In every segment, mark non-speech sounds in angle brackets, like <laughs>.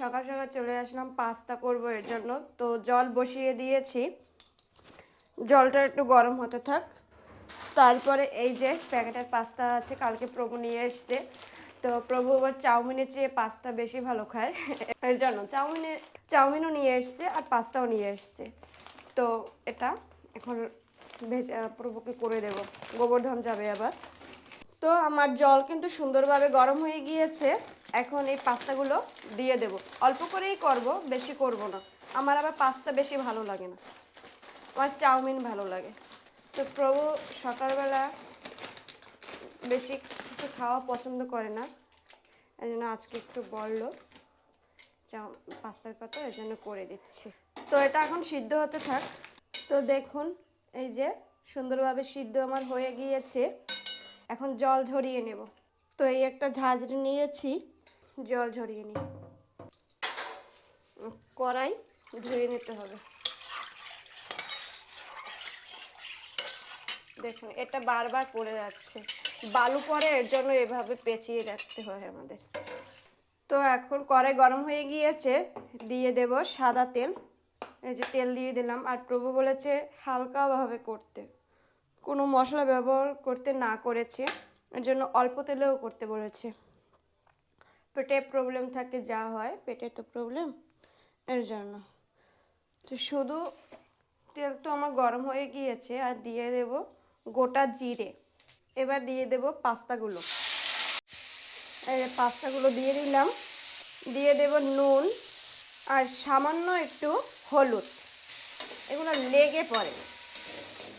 সকাল সকাল চলে আসলাম, পাস্তা করব এর জন্য। তো জল বসিয়ে দিয়েছি। জলটা একটু গরম হতে থাক। তারপরে এই যে প্যাকেটের পাস্তা আছে, কালকে প্রভু নিয়ে এসছে। তো প্রভু আবার চাউমিনের চেয়ে পাস্তা বেশি ভালো খায়। এর জন্য চাউমিনের, চাউমিনও নিয়ে এসছে আর পাস্তাও নিয়ে এসছে। তো এটা এখন ভেজে প্রভুকে করে দেব। গোবর্ধন যাবে আবার। তো আমার জল কিন্তু সুন্দরভাবে গরম হয়ে গিয়েছে। এখন এই পাস্তাগুলো দিয়ে দেব। অল্প করেই করব, বেশি করব না। আমার আবার পাস্তা বেশি ভালো লাগে না। আমার চাউমিন ভালো লাগে। তো প্রভু সকালবেলা বেশি কিছু খাওয়া পছন্দ করে না। এই জন্য আজকে একটু বলল পাস্তার কথা এই জন্য করে দিচ্ছি। তো এটা এখন সিদ্ধ হতে থাক। তো দেখুন, এই যে সুন্দরভাবে সিদ্ধ আমার হয়ে গিয়েছে। এখন জল ঝরিয়ে নেব। তো এই একটা ঝাঁঝরি নিয়েছি। জল ঝরিয়ে নিই। কড়াই ধুয়ে নিতে হবে। দেখুন, এটা বারবার পড়ে যাচ্ছে। বালু পরে এর জন্য এভাবে পেঁচিয়ে রাখতে হয় আমাদের। তো এখন কড়াই গরম হয়ে গিয়েছে, দিয়ে দেব সাদা তেল। এই যে তেল দিয়ে দিলাম। আর প্রভু বলেছে হালকাভাবে করতে। কোনো মশলা ব্যবহার করতে না করেছে। এর জন্য অল্প তেলেও করতে বলেছে। পেটে প্রবলেম থাকে, যা হয়, পেটে তো প্রবলেম এর জন্য। তো শুধু তেল তো আমার গরম হয়ে গিয়েছে, আর দিয়ে দেব গোটা জিরে। এবার দিয়ে দেব পাস্তাগুলো। পাস্তাগুলো দিয়ে দিলাম। দিয়ে দেব নুন আর সামান্য একটু হলুদ। এগুলো লেগে পড়ে।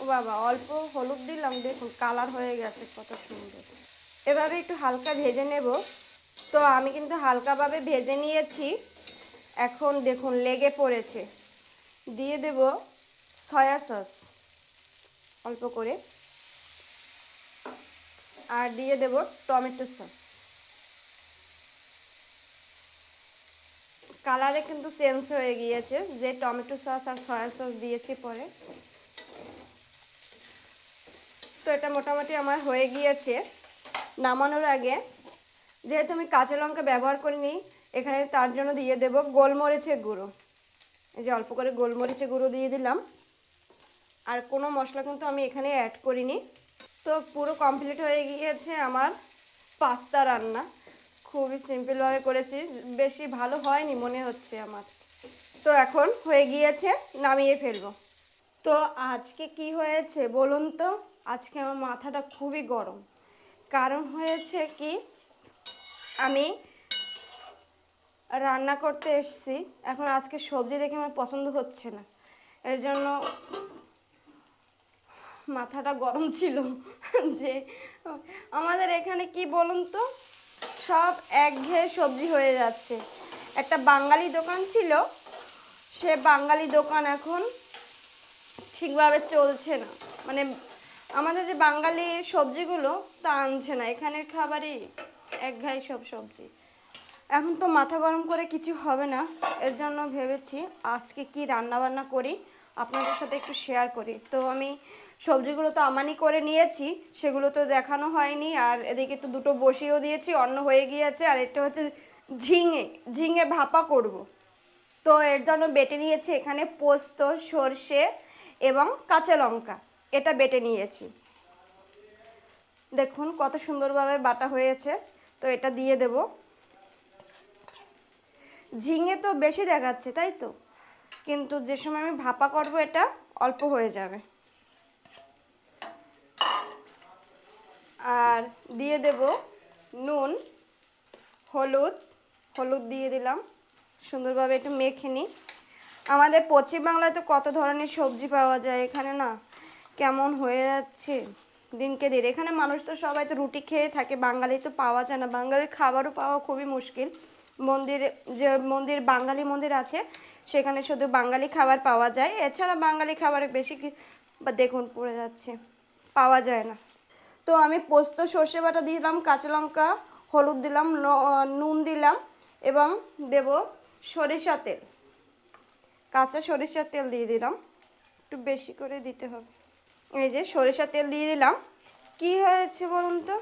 ও বাবা, অল্প হলুদ দিলাম, দেখুন কালার হয়ে গেছে, কত সুন্দর। এভাবে একটু হালকা ভেজে নেব। তো আমি কিন্তু হালকাভাবে ভেজে নিয়েছি। এখন দেখুন, লেগে পড়েছে। দিয়ে দেব সয়া সস, অল্প করে। আর দিয়ে দেব টমেটো সস। কালারে কিন্তু চেঞ্জ হয়ে গিয়েছে, যে টমেটো সস আর সয়া সস দিয়েছি পরে। তো এটা মোটামুটি আমার হয়ে গিয়েছে। নামানোর আগে যেহেতু আমি কাঁচা লঙ্কা ব্যবহার করিনি, এখানে তার জন্য দিয়ে দেব গোলমরিচের গুঁড়ো। এই যে অল্প করে গোলমরিচের গুঁড়ো দিয়ে দিলাম। আর কোনো মশলা কিন্তু আমি এখানে অ্যাড করিনি। তো পুরো কমপ্লিট হয়ে গিয়েছে আমার পাস্তা রান্না। খুবই সিম্পলভাবে করেছি, বেশি ভালো হয়নি মনে হচ্ছে আমার। তো এখন হয়ে গিয়েছে, নামিয়ে ফেলব। তো আজকে কি হয়েছে বলুন তো? আজকে আমার মাথাটা খুবই গরম। কারণ হয়েছে কি আমি রান্না করতে এসেছি। এখন আজকে সবজি দেখে আমার পছন্দ হচ্ছে না। এর জন্য মাথাটা গরম ছিল <laughs> যে আমাদের এখানে কি বলুন তো? সব একঘেয়ে সবজি হয়ে যাচ্ছে। একটা বাঙালি দোকান ছিল, সে বাঙালি দোকান এখন ঠিকভাবে চলছে না। মানে আমাদের যে বাঙালি সবজিগুলো তা আনছে না। এখানের খাবারই একঘাই সব সবজি। এখন তো মাথা গরম করে কিছু হবে না, এর জন্য ভেবেছি আজকে কি রান্না বান্না করি, আপনাদের সাথে একটু শেয়ার করি। তো আমি সবজিগুলো তো আমানি করে নিয়েছি, সেগুলো তো দেখানো হয়নি, আর এদিকে তো দুটো বসিয়েও দিয়েছি, অন্ন হয়ে গিয়েছে, আর এটা হচ্ছে ঝিঙে ঝিঙে ভাপা করব। তো এর জন্য বেটে নিয়েছি এখানে পোস্ত, সর্ষে এবং কাঁচা লঙ্কা, এটা বেটে নিয়েছি। দেখুন কত সুন্দরভাবে বাটা হয়েছে। তো এটা দিয়ে দেব। ঝিঙে তো বেশি দেখাচ্ছে, তাই তো? কিন্তু যে সময় আমি ভাপা করব, এটা অল্প হয়ে যাবে। আর দিয়ে দেব নুন, হলুদ হলুদ দিয়ে দিলাম। সুন্দরভাবে একটু মেখে নিই। আমাদের পশ্চিমবাংলায় তো কত ধরনের সবজি পাওয়া যায় এখানে না? কেমন হয়ে যাচ্ছে? দিনকে দিন। এখানে মানুষ তো সবাই তো রুটি খেয়ে থাকে, বাঙালি তো পাওয়া যায় না। বাঙালির খাবারও পাওয়া খুবই মুশকিল। মন্দির, যে মন্দির, বাঙালি মন্দির আছে, সেখানে শুধু বাঙালি খাবার পাওয়া যায়। এছাড়া বাঙালি খাবারে বেশি দেখুন, পড়ে যাচ্ছে। পাওয়া যায় না। তো আমি পোস্ত, সর্ষে বাটা দিলাম, কাঁচা লঙ্কা, হলুদ দিলাম নুন দিলাম এবং দেব সরিষা তেল। কাঁচা সরিষার তেল দিয়ে দিলাম। একটু বেশি করে দিতে হবে। এই যে সরিষা তেল দিয়ে দিলাম। কি হয়েছে বলুন তো?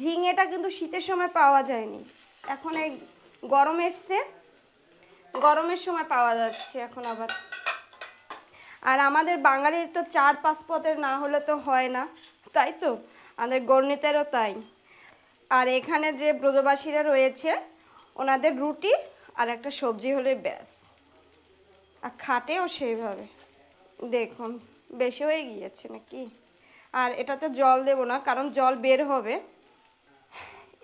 ঝিঙেটা কিন্তু শীতের সময় পাওয়া যায়নি। এখন এই গরম এসছে। গরমের সময় পাওয়া যাচ্ছে এখন আবার। আর আমাদের বাঙালির তো চার পাঁচ পদের না হলে তো হয় না, তাই তো? আমাদের গণিতেরও তাই। আর এখানে যে ব্রজবাসীরা রয়েছে, ওনাদের রুটি আর একটা সবজি হলে ব্যাস। আর খাটেও সেইভাবে। দেখুন। বেশি হয়ে গিয়েছে নাকি? আর এটাতে জল দেব না, কারণ জল বের হবে।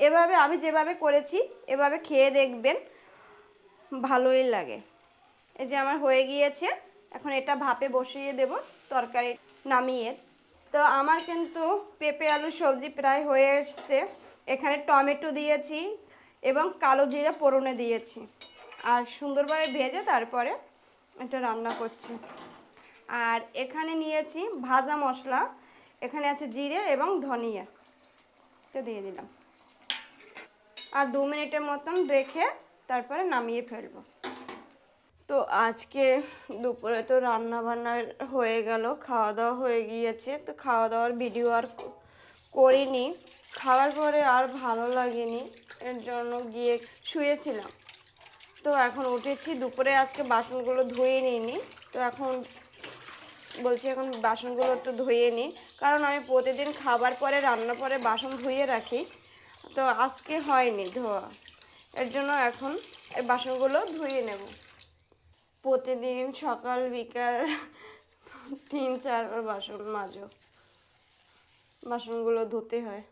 এভাবে আমি যেভাবে করেছি, এভাবে খেয়ে দেখবেন ভালোই লাগে। এই যে আমার হয়ে গিয়েছে, এখন এটা ভাপে বসিয়ে দেব, তরকারি নামিয়ে। তো আমার কিন্তু পেঁপে, আলু, সবজি প্রায় হয়ে এসছে। এখানে টমেটো দিয়েছি এবং কালো জিরা পোড়নে দিয়েছি। আর সুন্দরভাবে ভেজে তারপরে এটা রান্না করছি। আর এখানে নিয়েছি ভাজা মশলা, এখানে আছে জিরে এবং ধনিয়া। এটা দিয়ে দিলাম। আর দু মিনিটের মতন রেখে তারপরে নামিয়ে ফেলব। তো আজকে দুপুরে তো রান্না বান্না হয়ে গেল খাওয়া দাওয়া হয়ে গিয়েছে। তো খাওয়া দাওয়ার ভিডিও আর করিনি। খাওয়ার পরে আর ভালো লাগেনি, এর জন্য গিয়ে শুয়েছিলাম। তো এখন উঠেছি, দুপুরে আজকে বাসনগুলো ধুয়ে নিইনি। তো এখন বলছি এখন বাসনগুলো একটু ধুয়ে নিই। কারণ আমি প্রতিদিন খাবার পরে, রান্না পরে বাসন ধুয়ে রাখি। তো আজকে হয়নি ধোয়া। এর জন্য এখন এই বাসনগুলো ধুয়ে নেব। প্রতিদিন সকাল, বিকাল <laughs> তিন, চারবার বাসন মাজো। বাসনগুলো ধুতে হয়।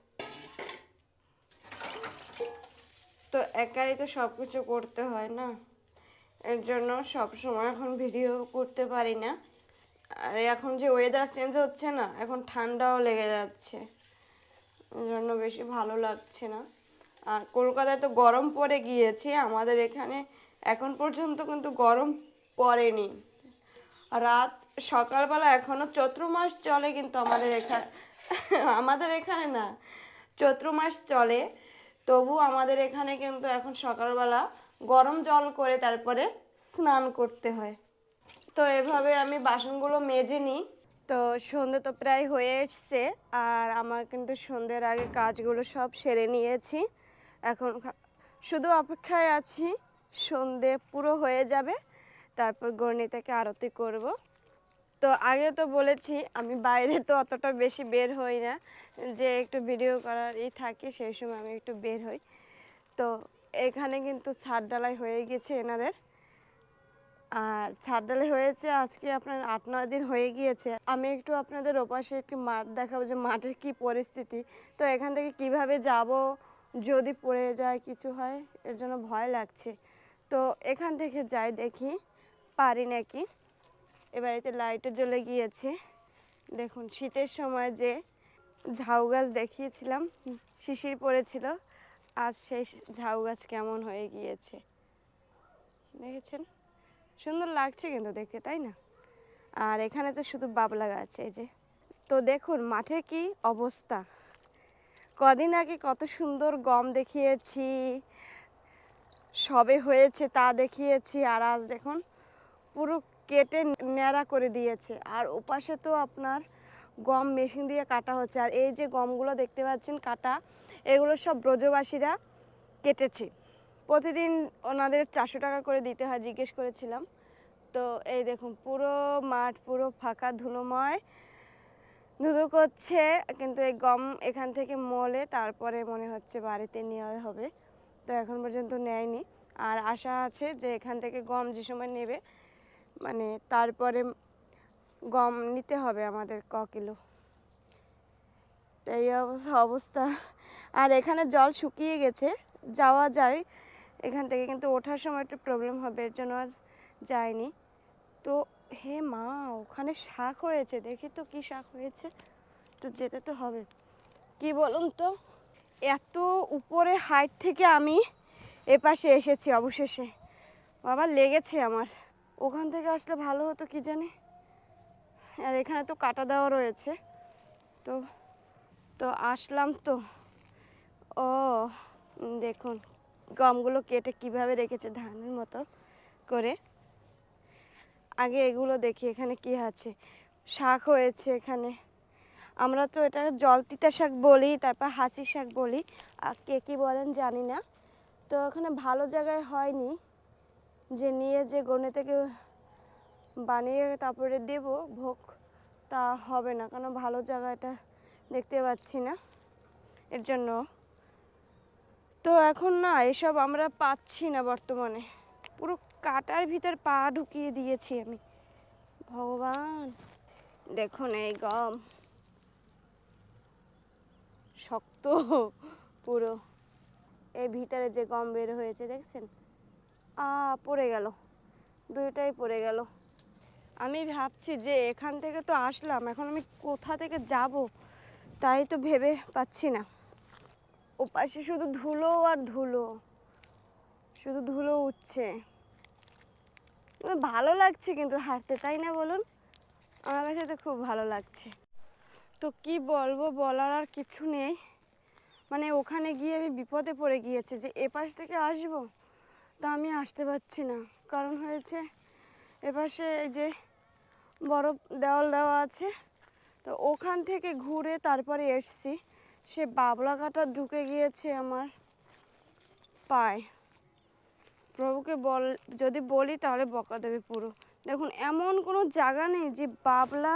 তো একাই তো সব কিছু করতে হয় না। এর জন্য সব সময় এখন ভিডিও করতে পারি না। আর এখন যে ওয়েদার চেঞ্জ হচ্ছে না, এখন ঠান্ডাও লেগে যাচ্ছে। জন্য বেশি ভালো লাগছে না। আর কলকাতায় তো গরম পড়ে গিয়েছে, আমাদের এখানে এখন পর্যন্ত কিন্তু গরম পড়েনি। রাত সকালবেলা এখনও চৈত্র মাস চলে কিন্তু আমাদের এখানে আমাদের এখানে না, চৈত্র মাস চলে। তবু আমাদের এখানে কিন্তু এখন সকালবেলা গরম জল করে তারপরে স্নান করতে হয়। তো এভাবে আমি বাসনগুলো মেজে নিই। তো সন্ধে তো প্রায় হয়ে এসছে আর আমার কিন্তু সন্ধ্যের আগে কাজগুলো সব সেরে নিয়েছি। এখন শুধু অপেক্ষায় আছি, সন্ধে পুরো হয়ে যাবে, তারপর গণিতাকে আরতি করব। তো আগে তো বলেছি, আমি বাইরে তো অতটা বেশি বের হই না, যে একটু ভিডিও করার ই থাকে, সেই সময় আমি একটু বের হই। তো এখানে কিন্তু ছাদ ডালাই হয়ে গেছে এনাদের। আর ছাদ ডালাই হয়েছে, আজকে আপনার আট, নয় দিন হয়ে গিয়েছে। আমি একটু আপনাদের ওপাশে একটি মাঠ দেখাবো যে মাঠের কি পরিস্থিতি। তো এখান থেকে কীভাবে যাব যদি পড়ে যায় কিছু হয়, এর জন্য ভয় লাগছে। তো এখান থেকে যাই দেখি, পারি নাকি? এ লাইটও জ্বলে গিয়েছে। দেখুন, শীতের সময় যে ঝাউ গাছ দেখিয়েছিলাম, শিশির পড়েছিল, আজ সেই ঝাউ গাছ কেমন হয়ে গিয়েছে। দেখেছেন? সুন্দর লাগছে কিন্তু দেখতে, তাই না? আর এখানে তো শুধু বাবলা গাছ, এই যে। তো দেখুন, মাঠে কি অবস্থা? কদিন আগে কত সুন্দর গম দেখিয়েছি, সবে হয়েছে তা দেখিয়েছি, আর আজ দেখুন, পুরো কেটে ন্যাড়া করে দিয়েছে। আর ওপাশে তো আপনার গম মেশিন দিয়ে কাটা হচ্ছে, আর এই যে গমগুলো দেখতে পাচ্ছেন, কাটা, এগুলো সব ব্রজবাসীরা কেটেছে। প্রতিদিন ওনাদের চারশো টাকা করে দিতে হয়, জিজ্ঞেস করেছিলাম। তো এই দেখুন, পুরো মাঠ, পুরো ফাঁকা ধুলোময়। ধুধু করছে, কিন্তু এই গম এখান থেকে মলে, তারপরে মনে হচ্ছে বাড়িতে নেওয়া হবে। তো এখন পর্যন্ত নেয়নি। আর আশা আছে যে এখান থেকে গম যে সময় নেবে মানে তারপরে গম নিতে হবে আমাদের ক কিলো। তো এই অবস্থা অবস্থা। আর এখানে জল শুকিয়ে গেছে, যাওয়া যায়। এখান থেকে কিন্তু ওঠার সময় একটু প্রবলেম হবে, এর জন্য আর যায়নি তো হে মা, ওখানে শাক হয়েছে, দেখি তো কি শাক হয়েছে। তো যেতে তো হবে। কি বলুন তো, এত উপরে হাইট থেকে আমি এপাশে এসেছি অবশেষে। বাবা, লেগেছে আমার। ওখান থেকে আসলে ভালো হতো কি জানি? আর এখানে তো কাটা দেওয়া রয়েছে। তো তো আসলাম তো। ও, দেখুন, গমগুলো কেটে কীভাবে রেখেছে ধানের মতো করে। আগে এগুলো দেখি, এখানে কি আছে? শাক হয়েছে এখানে। আমরা তো এটা জল তিতা শাক বলি, তারপর হাঁচি শাক বলি। আর কে কী বলেন জানি না। তো ওখানে ভালো জায়গায় হয়নি। যে নিয়ে যে গনে থেকে বানিয়ে তারপরে দেব, ভোগ তা হবে না কারণ ভালো জায়গাটা দেখতে পাচ্ছি না এর জন্য। তো এখন না, এসব আমরা পাচ্ছি না বর্তমানে। পুরো কাটার ভিতর পা ঢুকিয়ে দিয়েছি আমি। ভগবান, দেখুন এই গম। শক্ত পুরো। এই ভিতরে যে গম বের হয়েছে, দেখছেন? আ, পড়ে গেল। দুইটাই পড়ে গেল। আমি ভাবছি যে এখান থেকে তো আসলাম, এখন আমি কোথা থেকে যাব তাই তো ভেবে পাচ্ছি না। ও পাশে শুধু ধুলো আর ধুলো। শুধু ধুলো উঠছে। ভালো লাগছে কিন্তু হাঁটতে, তাই না বলুন? আমার কাছে তো খুব ভালো লাগছে। তো কি বলব, বলার আর কিছু নেই। মানে ওখানে গিয়ে আমি বিপদে পড়ে গিয়েছে যে এপাশ থেকে আসব, তা আমি আসতে পারছি না। কারণ হয়েছে এপাশে এই যে বরফ দেওয়াল দেওয়া আছে, তো ওখান থেকে ঘুরে তারপরে এসছি। সে বাবলা কাটা ঢুকে গিয়েছে আমার পায়। প্রভুকে বল, যদি বলি তাহলে বকা দেবে পুরো। দেখুন, এমন কোনো জায়গা নেই যে বাবলা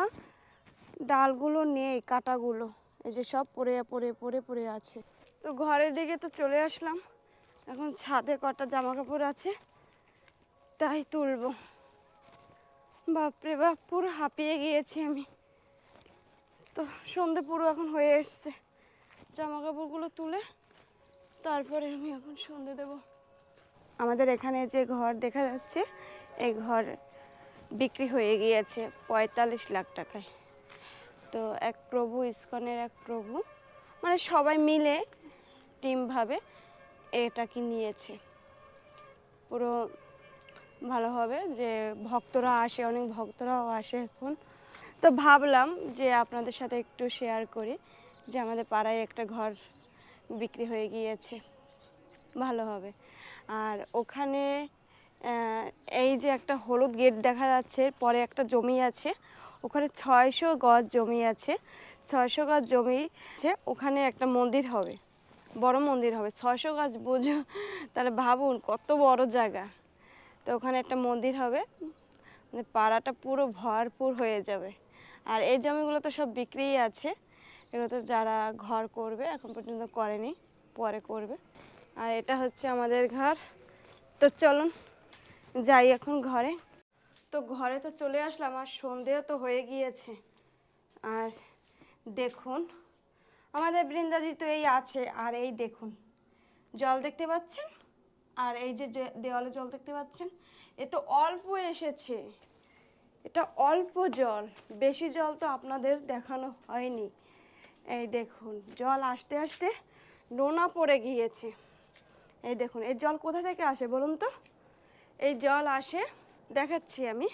ডালগুলো নেই, কাটাগুলো। এই যে সব পড়ে পড়ে পড়ে পড়ে আছে। তো ঘরের দিকে তো চলে আসলাম। এখন ছাদে কটা জামা কাপড় আছে, তাই তুলবো। বাপরে বাপ, পুরো হাঁপিয়ে গিয়েছি আমি। তো সন্ধে পুরো এখন হয়ে এসছে। জামা কাপড়গুলো তুলে তারপরে আমি এখন সন্ধে দেব। আমাদের এখানে যে ঘর দেখা যাচ্ছে, এই ঘর বিক্রি হয়ে গিয়েছে পঁয়তাল্লিশ লাখ টাকায়। তো এক প্রভু, ইস্কনের এক প্রভু মানে সবাই মিলে টিমভাবে এটাকে নিয়েছে। পুরো ভালো হবে যে ভক্তরা আসে, অনেক ভক্তরাও আসে এখন। তো ভাবলাম যে আপনাদের সাথে একটু শেয়ার করি যে আমাদের পাড়ায় একটা ঘর বিক্রি হয়ে গিয়েছে। ভালো হবে। আর ওখানে এই যে একটা হলুদ গেট দেখা যাচ্ছে, পরে একটা জমি আছে। ওখানে ছয়শো গজ জমি আছে। ছয়শো গজ জমি আছে, ওখানে একটা মন্দির হবে। বড় মন্দির হবে। ছয়শো গাছ বোঝো, তাহলে ভাবুন কত বড় জায়গা। তো ওখানে একটা মন্দির হবে। মানে পাড়াটা পুরো ভরপুর হয়ে যাবে। আর এই জমিগুলো তো সব বিক্রিই আছে। এগুলো তো যারা ঘর করবে, এখন পর্যন্ত করেনি, পরে করবে। আর এটা হচ্ছে আমাদের ঘর। তো চলুন যাই এখন ঘরে। তো ঘরে তো চলে আসলাম, আর সন্ধেও তো হয়ে গিয়েছে। আর দেখুন, আমাদের বৃন্দাজি তো এই আছে, আর এই দেখুন, জল দেখতে পাচ্ছেন? আর এই যে দেওয়ালে জল দেখতে পাচ্ছেন? এ তো অল্প এসেছে। এটা অল্প জল, বেশি জল তো আপনাদের দেখানো হয়নি। এই দেখুন, জল আসতে আসতে নোনা পড়ে গিয়েছে। এই দেখুন, এই জল কোথা থেকে আসে বলুন তো? এই জল আসে, দেখাচ্ছি আমি।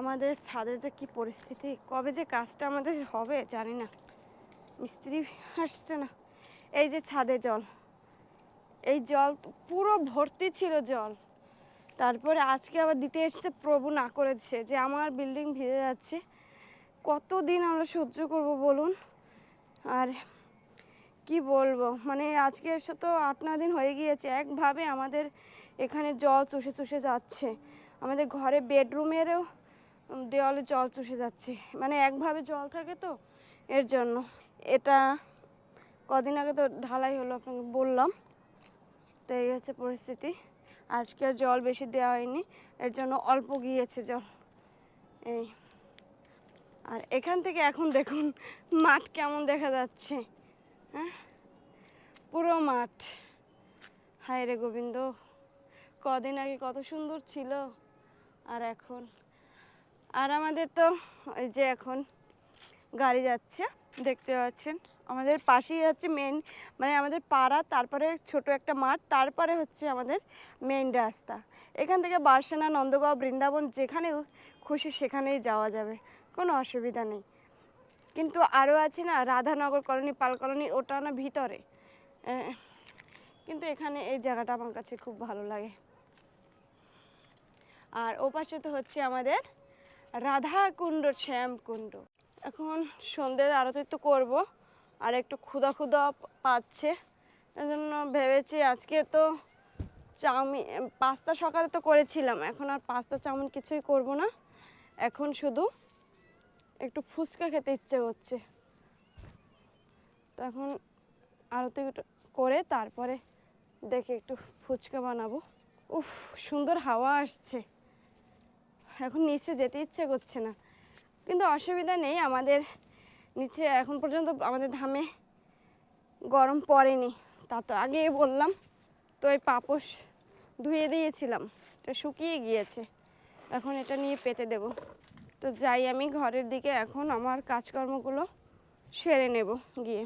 আমাদের ছাদের যে কি পরিস্থিতি, কবে যে কাজটা আমাদের হবে জানি না। মিস্ত্রি আসছে না। এই যে ছাদে জল। এই জল পুরো ভর্তি ছিল জল। তারপরে আজকে আবার দিতে এসছে প্রভু না করেছে যে আমার বিল্ডিং ভিজে যাচ্ছে। কতদিন আমরা সহ্য করব বলুন? আর কি বলব? মানে আজকে এসে তো আট ন দিন হয়ে গিয়েছে, একভাবে আমাদের এখানে জল চুষে চুষে যাচ্ছে। আমাদের ঘরে বেডরুমেরও দেওয়ালে জল চুষে যাচ্ছে। মানে একভাবে জল থাকে তো, এর জন্য। এটা কদিন আগে তো ঢালাই হলো আপনাকে বললাম। তো এই হচ্ছে পরিস্থিতি। আজকে আর জল বেশি দেওয়া হয়নি, এর জন্য অল্প গিয়েছে জল। এই। আর এখান থেকে এখন দেখুন, মাঠ কেমন দেখা যাচ্ছে। হ্যাঁ? পুরো মাঠ। হায় রে গোবিন্দ, কদিন আগে কত সুন্দর ছিল। আর এখন? আর আমাদের তো ওই যে এখন গাড়ি যাচ্ছে, দেখতে পাচ্ছেন। আমাদের পাশেই হচ্ছে মেন মানে আমাদের পাড়া, তারপরে ছোট একটা মাঠ, তারপরে হচ্ছে আমাদের মেন রাস্তা। এখান থেকে বার্সানা নন্দগাঁও বৃন্দাবন যেখানে খুশি সেখানেই যাওয়া যাবে। কোনো অসুবিধা নেই। কিন্তু আরও আছে না, রাধানগর কলোনি, পাল কলোনি, ওটা না ভিতরে। কিন্তু এখানে এই জায়গাটা আমার কাছে খুব ভালো লাগে। আর ও পাশে তো হচ্ছে আমাদের রাধা কুণ্ড শ্যাম কুণ্ড এখন সন্ধ্যের আরতি তো করব, আর একটু ক্ষুদা ক্ষুদা পাচ্ছে। এজন্য ভেবেছি আজকে তো চাউমিন, পাস্তা সকালে তো করেছিলাম, এখন আর পাস্তা চাউমিন কিছুই করব না। এখন শুধু একটু ফুচকা খেতে ইচ্ছে করছে। তো এখন আরতি করে তারপরে দেখে একটু ফুচকা বানাবো। উফ, সুন্দর হাওয়া আসছে। এখন নিচে যেতে ইচ্ছে করছে না। কিন্তু অসুবিধা নেই, আমাদের নিচে এখন পর্যন্ত আমাদের ধামে গরম পড়েনি। তা তো আগেই বললাম, তো এই পাপোশ ধুয়ে দিয়েছিলাম, এটা শুকিয়ে গিয়েছে। এখন এটা নিয়ে পেতে দেব। তো যাই আমি ঘরের দিকে এখন আমার কাজকর্মগুলো সেরে নেব গিয়ে।